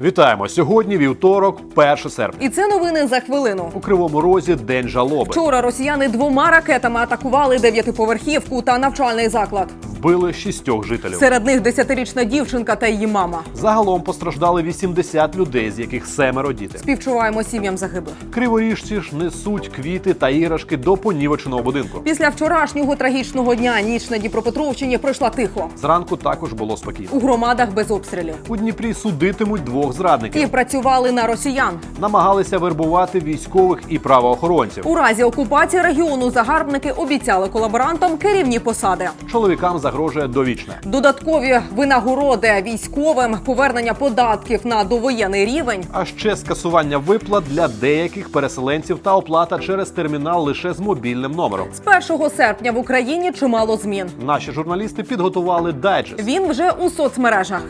Вітаємо сьогодні. Вівторок, 1 серпня. І це новини за хвилину. У кривому розі день жалоби. Вчора росіяни двома ракетами атакували дев'ятиповерхівку та навчальний заклад. Вбили шістьох жителів. Серед них десятирічна дівчинка та її мама. Загалом постраждали 80 людей, з яких семеро діти. Співчуваємо сім'ям загиблих. Криворіжці ж несуть квіти та іграшки до понівеченого будинку. Після вчорашнього трагічного дня ніч на Дніпропетровщині пройшла тихо. Зранку також було спокійно. У громадах без обстрілів. У Дніпрі судитимуть двох зрадників. І працювали на росіян. Намагалися вербувати військових і правоохоронців. У разі окупації регіону загарбники обіцяли колаборантам керівні посади. Чоловікам загрожує довічне. Додаткові винагороди військовим, повернення податків на довоєнний рівень. А ще скасування виплат для деяких переселенців та оплата через термінал лише з мобільним номером. З 1 серпня в Україні чимало змін. Наші журналісти підготували дайджест. Він вже у соцмережах.